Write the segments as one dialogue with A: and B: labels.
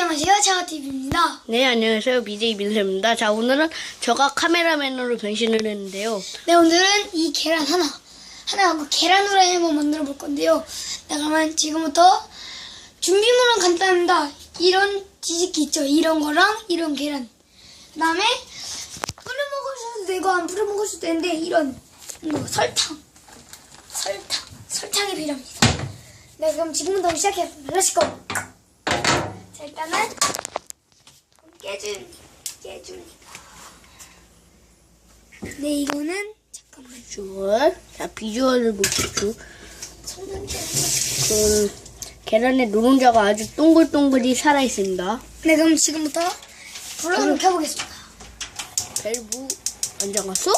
A: 안녕하세요. 차가TV입니다.
B: 네, 안녕하세요. BJ 민서입니다. 자, 오늘은 제가 카메라맨으로 변신을 했는데요.
A: 네, 오늘은 이 계란 하나, 하나하고 계란 후라이 한번 만들어 볼 건데요. 네, 그러면 지금부터 준비물은 간단합니다. 이런 지식기 있죠? 이런 거랑 이런 계란. 그 다음에 뿌려 먹으셔도 되고 안 뿌려 먹으셔도 되는데 이런 뭐 설탕, 설탕, 설탕이 필요합니다. 네, 그럼 지금부터 시작해보겠습니다. 렛츠고! 자, 일단은 깨준, 깨줍니다. 네, 이거는 잠깐만.
B: 비주얼. 자, 비주얼을 보십시오.
A: 손은
B: 그, 계란의 노른자가 아주 동글동글이 살아 있습니다.
A: 네, 그럼 지금부터 불을 좀 켜보겠습니다.
B: 밸브 안 잠갔어?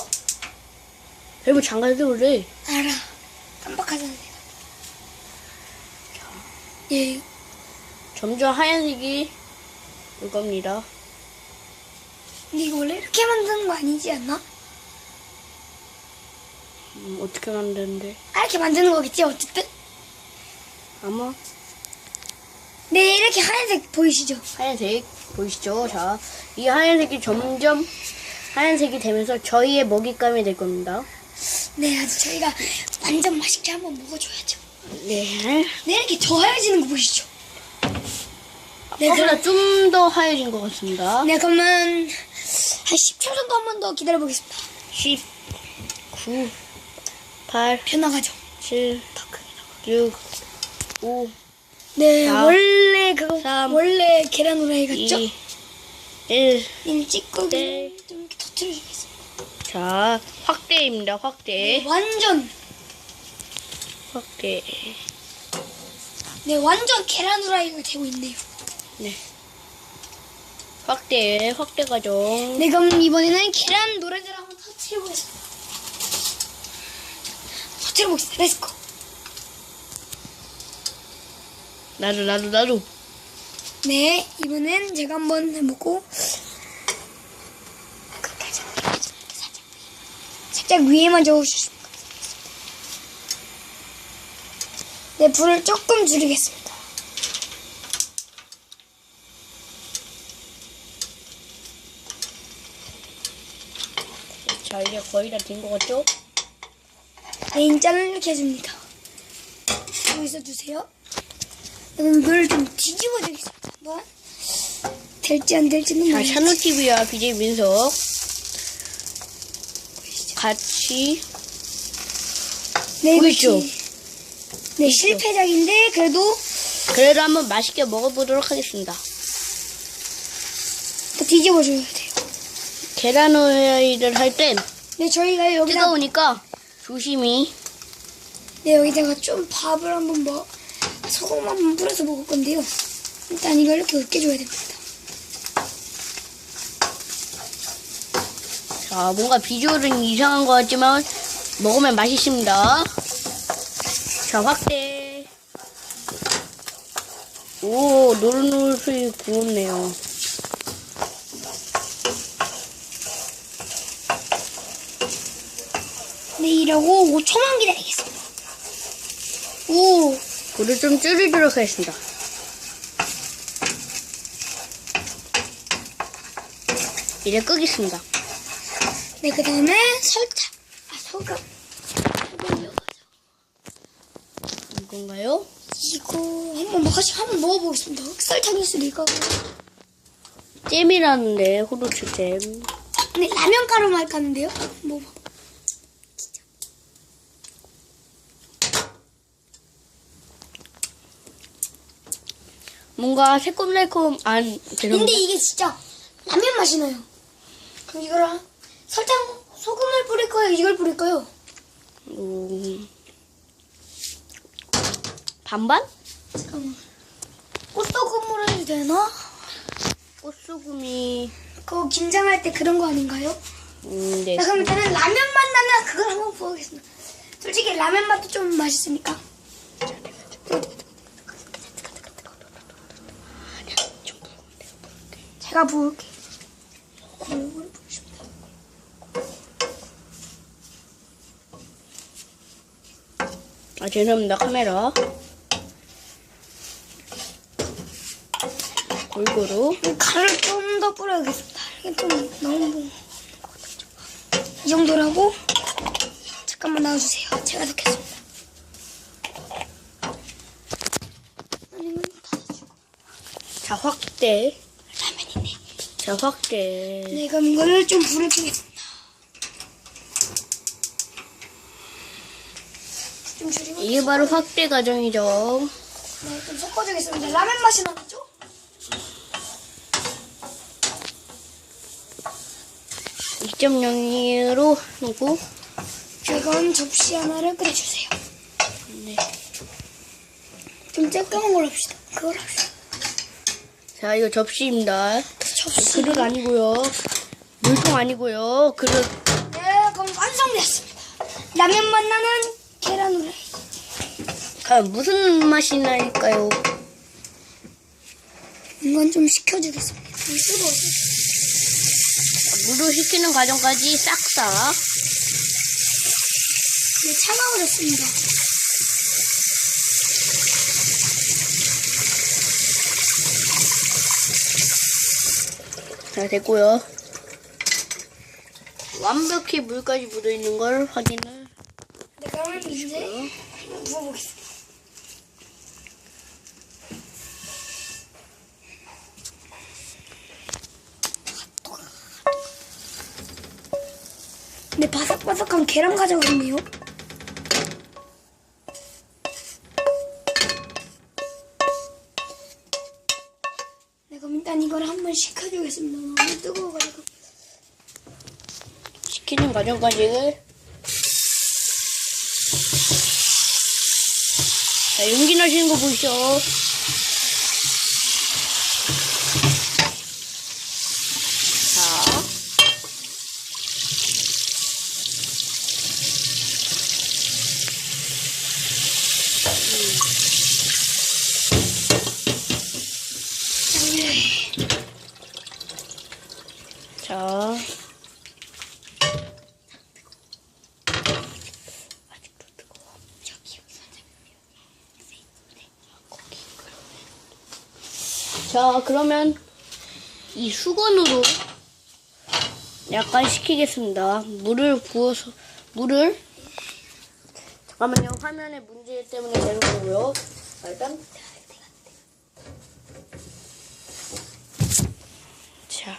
B: 밸브 잠가서 그래.
A: 알아. 깜빡하잖아. 예,
B: 점점 하얀색이 올 겁니다.
A: 근데 이거 원래 이렇게 만드는 거 아니지 않나?
B: 음, 어떻게 만드는데?
A: 아, 이렇게 만드는 거겠지, 어쨌든.
B: 아마
A: 네, 이렇게 하얀색 보이시죠?
B: 하얀색 보이시죠? 자, 이 하얀색이 점점 하얀색이 되면서 저희의 먹잇감이 될 겁니다.
A: 네, 아주 저희가 완전 맛있게 한번 먹어줘야죠.
B: 네.
A: 네, 이렇게 더 하얘지는 거 보이시죠? 네,
B: 아까보다 좀더 하얘진 것 같습니다.
A: 네, 그러면 한 10초 정도 한 번 더 기다려보겠습니다.
B: 10, 9, 8,
A: 변화가죠.
B: 7, 6, 5,
A: 네,
B: 사,
A: 원래 그거,
B: 삼,
A: 원래 계란 후라이 같죠?
B: 2, 1.
A: 님 찍고
B: 네.
A: 좀 이렇게 터트려주겠습니다.
B: 자, 확대입니다. 확대.
A: 완전
B: 확대.
A: 네 완전 계란 후라이가 되고 있네요.
B: 네. 확대, 확대 과정.
A: 네 그럼 이번에는 계란 노래들 한번 터트려보겠습니다. 터트려보겠습니다. 렛츠고.
B: 나도, 나도, 나도.
A: 네 이번엔 제가 한번 해보고 살짝 위에만 저으시면 네 불을 조금 줄이겠습니다.
B: 자, 이제 거의 다 된 것 같죠?
A: 네, 인자를 이렇게 해줍니다. 여기 있어주세요. 그럼 이걸 좀 뒤집어 주겠습니다. 한번. 될지 안 될지는
B: 자,
A: 모르겠지.
B: 샤노TV와 BJ 민석? 같이
A: 네, 이거
B: 보이죠?
A: 지- 네, 실패작인데 그래도
B: 그래도 한번 맛있게 먹어보도록 하겠습니다.
A: 더 뒤집어줘야 돼요.
B: 계란 후라이를 할땐
A: 네, 저희가 여기다
B: 뜨거우니까 조심히
A: 네, 여기다가 좀 밥을 한번 뭐 소금 한번 뿌려서 먹을 건데요. 일단 이걸 이렇게 으깨줘야 됩니다.
B: 자 뭔가 비주얼은 이상한 것 같지만 먹으면 맛있습니다. 자 확대 오 노릇노릇이 구웠네요.
A: 네, 이러고 5초만 기다리겠습니다. 오,
B: 불을 좀 줄이도록 하겠습니다. 이제 끄겠습니다.
A: 네, 그 다음에 설탕, 아, 소금. 소금이요.
B: 이건가요?
A: 이거 한번 먹 한번 먹어보겠습니다. 설탕일 수도 있고.
B: 잼이라는데 호두추 잼.
A: 근데 라면 가루 하는데요? 뭐
B: 뭔가 새콤달콤 안
A: 근데
B: 죄송합니다.
A: 이게 진짜 라면 맛이 나요. 그럼 이거랑 설탕 소금을 뿌릴 거예요? 이걸 뿌릴 거예요?
B: 음, 반반?
A: 잠깐만. 꽃소금으로 해도 되나?
B: 꽃소금이
A: 그거 김장할 때 그런 거 아닌가요?
B: 음, 네.
A: 자, 그럼 일단은 라면 맛 나면 그걸 한번 보겠습니다. 솔직히 라면 맛도 좀 맛있으니까. 제가 부을게요. 골고루 부으십니다.
B: 아 죄송합니다 카메라. 골고루.
A: 간을 좀더 뿌려야겠습니다. 이게 좀 너무 이 정도라고 잠깐만 놔주세요. 제가 넣겠습니다.
B: 자, 확대. 자, 확대.
A: 네, 그럼 이거를 좀 불을 켜겠습니다. 좀 줄이고
B: 이게 바로 확대 과정이죠.
A: 네, 좀 섞어주겠습니다. 라면 맛이 나죠?
B: 2.0으로 놓고.
A: 이건 접시 하나를 끓여주세요.
B: 네.
A: 좀 쬐끄만 걸로 합시다. 그걸 합시다.
B: 자, 이거 접시입니다.
A: 접시.
B: 그릇 아니고요. 물통 아니고요. 그릇.
A: 네, 그럼 완성됐습니다. 라면 맛 나는 계란 후라이.
B: 과연 무슨 맛이 날까요?
A: 이건 좀 식혀주겠습니다. 좀 뜨거워서.
B: 물을 식히는 과정까지 싹싹.
A: 네, 차가워졌습니다.
B: 자, 됐고요. 완벽히 물까지 묻어있는 걸 확인을.
A: 네, 그러면 이제 부어보겠습니다. 네, 바삭바삭한 계란 가져왔네요. 식혀주겠습니다. 너무 뜨거워가지고.
B: 식히는 과정까지. 자, 용기 나시는 거 보이시죠? 자, 그러면 이 수건으로 약간 식히겠습니다. 물을 부어서 물을 잠깐만요. 화면에 문제 때문에 되는 거고요. 자, 일단 자.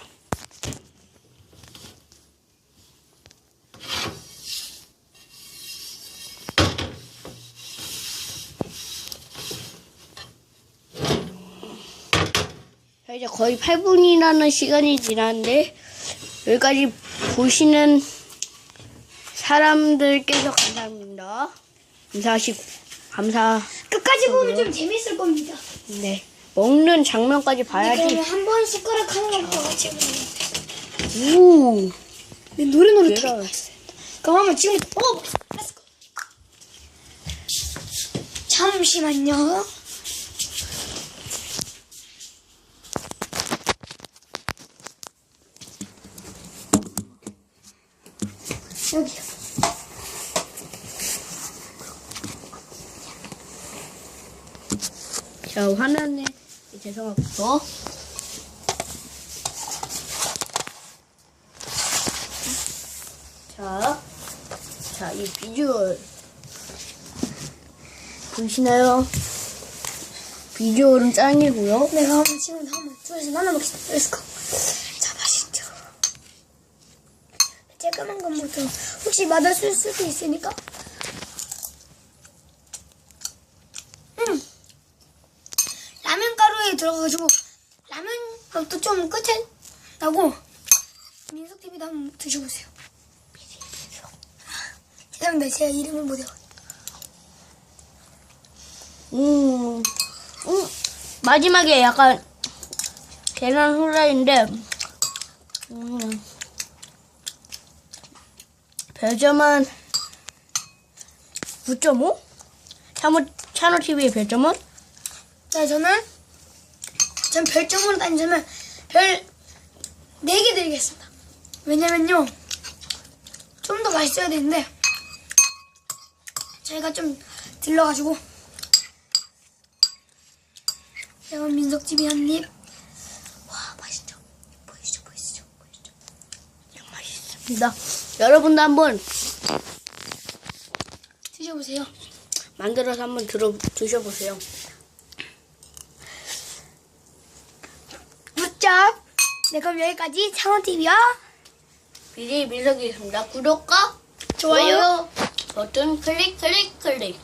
B: 자, 이제 거의 8분이라는 시간이 지났는데, 여기까지 보시는 사람들께서 감사합니다. 감사하시고, 감사,
A: 끝까지 보면 좀 재밌을 겁니다.
B: 네. 먹는 장면까지 봐야지.
A: 그러면 한 번 숟가락 하는 같이 해보면
B: 우!
A: 네, 노래 노래
B: 얘가-
A: 들어가 있어요. 그럼 한번. Let's go. 잠시만요. 여기요.
B: 자, 화면에, 죄송합니다. 자, 자, 이 비주얼. 보이시나요? 비주얼은 짱이고요.
A: 내가 한번 지금 한번 둘이서 나눠먹겠습니다. Let's go. 자, 맛있죠. 것부터 혹시 맛없을 수도 있으니까. 음. 라면 가루에 들어가가지고 라면 맛도 좀 끝에 나고 민석 TV도 한번 드셔보세요. 죄송합니다. 제가 이름을 못 외워.
B: 음, 음, 마지막에 약간 계란 후라이인데, 음, 별점은 9.5? 찬호, 찬호 TV의 별점은?
A: 네, 저는 전 별점으로 따지면 별 4개 드리겠습니다. 왜냐면요. 좀 더 맛있어야 되는데 저희가 좀 들러가지고 그럼 민석집이 한 입. 와, 맛있죠? 보이시죠? 보이시죠? 보이시죠?
B: 이런 맛있습니다. 여러분도 한번
A: 드셔보세요.
B: 만들어서 한번 들어 드셔보세요.
A: 굿잡! 네, 그럼 여기까지 창원TV와
B: BJ 민석이었습니다. 구독과
A: 좋아요.
B: 버튼 클릭 클릭 클릭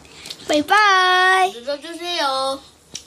A: 바이바이!
B: 눌러주세요.